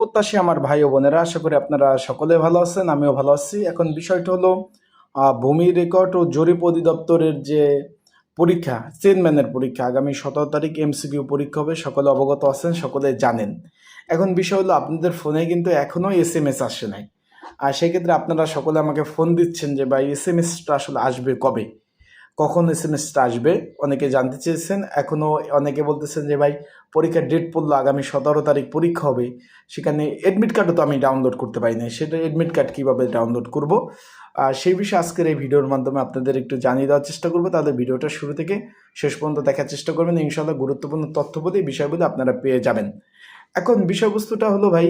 প্রত্যাশী আমার ভাই ও বোনেরা, আশা করি আপনারা সকলে ভালো আছেন, আমিও ভালো আছি। এখন বিষয়টা হলো ভূমি রেকর্ড ও জরিপ অধিদপ্তরের যে পরীক্ষা, চেয়ারম্যানের পরীক্ষা, আগামী সতেরো তারিখ এমসিকিউ পরীক্ষা হবে, সকলে অবগত আছেন, সকলে জানেন। এখন বিষয় হলো, আপনাদের ফোনে কিন্তু এখনও এস এম এস আসে নাই। আর সেক্ষেত্রে আপনারা সকলে আমাকে ফোন দিচ্ছেন যে, ভাই এস এম এসটা আসলে আসবে কবে? কখন এস এম এসটা আসবে? অনেকে জানতে চেয়েছেন। এখনও অনেকে বলতেছেন যে, ভাই, পরীক্ষার ডেট পড়ল, আগামী সতেরো তারিখ পরীক্ষা হবে। সেখানে এডমিট কার্ডও তো আমি ডাউনলোড করতে পারি না সেটা এডমিট কার্ড কীভাবে ডাউনলোড করব? আর সেই বিষয়ে আজকের এই ভিডিওর মাধ্যমে আপনাদের একটু জানিয়ে দেওয়ার চেষ্টা করব। তাহলে ভিডিওটা শুরু থেকে শেষ পর্যন্ত দেখার চেষ্টা করবেন। ইনশাল্লাহ গুরুত্বপূর্ণ এই বিষয়গুলো আপনারা পেয়ে যাবেন। এখন বিষয়বস্তুটা হলো, ভাই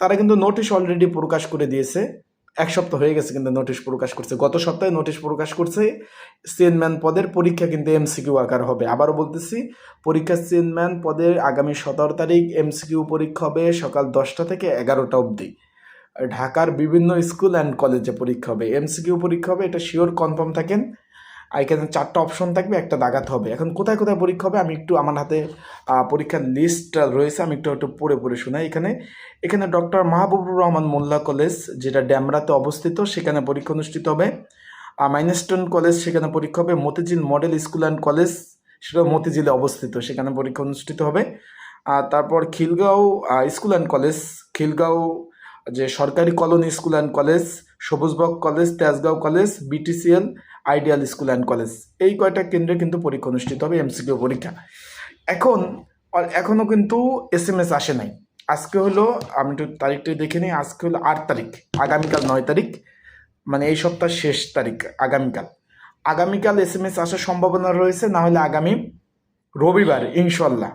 তারা কিন্তু নোটিশ অলরেডি প্রকাশ করে দিয়েছে। এক সপ্তাহ হয়ে গেছে কিন্তু নোটিশ প্রকাশ করছে। গত সপ্তাহে নোটিশ প্রকাশ করছে, চেয়ারম্যান পদের পরীক্ষা কিন্তু এমসিকিউ আকার হবে। আবারও বলতেছি, পরীক্ষা চেয়ারম্যান পদের আগামী সতেরো তারিখ এমসিকিউ পরীক্ষা হবে সকাল দশটা থেকে এগারোটা অবধি। ঢাকার বিভিন্ন স্কুল অ্যান্ড কলেজে পরীক্ষা হবে। এমসিকিউ পরীক্ষা হবে, এটা শিওর কনফার্ম থাকেন। আর এখানে চারটা অপশন থাকবে, একটা দাগাতে হবে। এখন কোথায় কোথায় পরীক্ষা হবে আমি একটু আমার হাতে পরীক্ষার লিস্টটা রয়েছে, আমি একটু একটু পড়ে পড়ে শোনাই। এখানে এখানে ডক্টর মাহবুবুর রহমান মোল্লা কলেজ যেটা ড্যামরাতে অবস্থিত, সেখানে পরীক্ষা অনুষ্ঠিত হবে। মাইনেস্টন কলেজ সেখানে পরীক্ষা হবে। Motijheel model school and college সেটা মতিঝিলে অবস্থিত, সেখানে পরীক্ষা অনুষ্ঠিত হবে। আর তারপর Khilgaon school and college Khilgaon, যে সরকারি colony school and college Sabujbagh college Tejgaon college BTCL ideal school and college এই কয়টা কেন্দ্রে কিন্তু পরীক্ষা অনুষ্ঠিত হবে এমসিকিউ পরীক্ষা। এখন এখনও কিন্তু এস এম এস আসে নাই। আজকে হলো, আমি একটু তারিখটা দেখে নিই, আজকে হলো আট তারিখ, আগামীকাল নয় তারিখ মানে এই সপ্তাহ শেষ তারিখ, আগামীকাল। আগামীকাল এস এম এস আসার সম্ভাবনা রয়েছে, না হলে আগামী রবিবার ইনশাল্লাহ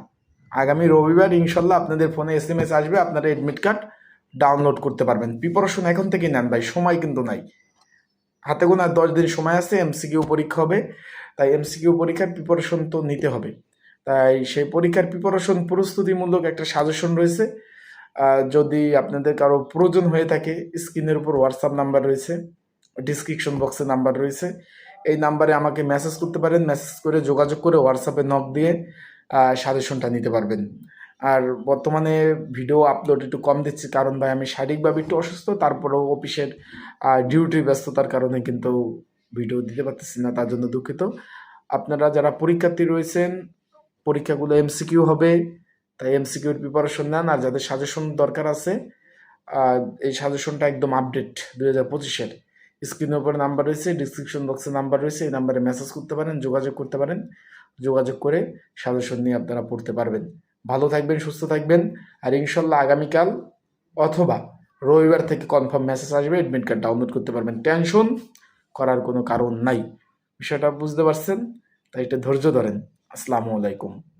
আগামী রবিবার ইনশাল্লাহ আপনাদের ফোনে এস এম এস আসবে, আপনারা এডমিট কার্ড ডাউনলোড করতে পারবেন। প্রিপারেশন এখন থেকে নেন ভাই, সময় কিন্তু নাই। হাতে গোনা দশ দিন সময় আছে এমসিকিউ পরীক্ষা হবে। তাই এমসিকিউ পরীক্ষার প্রিপারেশন তো নিতে হবে। তাই সেই পরীক্ষার প্রিপারেশন প্রস্তুতিমূলক একটা সাজেশন রয়েছে। যদি আপনাদের কারও প্রয়োজন হয়ে থাকে, স্ক্রিনের উপর হোয়াটসঅ্যাপ নাম্বার রয়েছে ডিসক্রিপশন বক্সে নাম্বার রয়েছে। এই নাম্বারে আমাকে মেসেজ করতে পারেন। মেসেজ করে যোগাযোগ করে হোয়াটসঅ্যাপে নক দিয়ে সাজেশনটা নিতে পারবেন। আর বর্তমানে ভিডিও আপলোড একটু কম দিচ্ছি কারণ ভাই আমি শারীরিকভাবে একটু অসুস্থ, তারপরেও অফিসের ডিউটি ব্যস্ততার কারণে কিন্তু ভিডিও দিতে পারতেছি না, তার জন্য দুঃখিত। আপনারা যারা পরীক্ষার্থী রয়েছেন, পরীক্ষাগুলো এমসিকিউ হবে, তাই এমসিকিউর প্রিপারেশন নেন। আর যাদের সাজেশন দরকার আছে এই সাজেশনটা একদম আপডেট দুই হাজার পঁচিশের স্ক্রিনের উপরে নাম্বার রয়েছে ডিসক্রিপশন বক্সে নাম্বার রয়েছে, এই নাম্বারে মেসেজ করতে পারেন, যোগাযোগ করতে পারেন। যোগাযোগ করে সাজেশন নিয়ে আপনারা পড়তে পারবেন। ভালো থাকবেন, সুস্থ থাকবেন। আর ইনশাল্লাহ আগামীকাল অথবা রবিবার থেকে কনফার্ম মেসেজ আসবে অ্যাডমিট কার্ড ডাউনলোড করতে পারবেন। টেনশন করার কোনো কারণ নাই। বিষয়টা বুঝতে পারছেন? তাই এটা ধৈর্য ধরেন। আসসালামু আলাইকুম।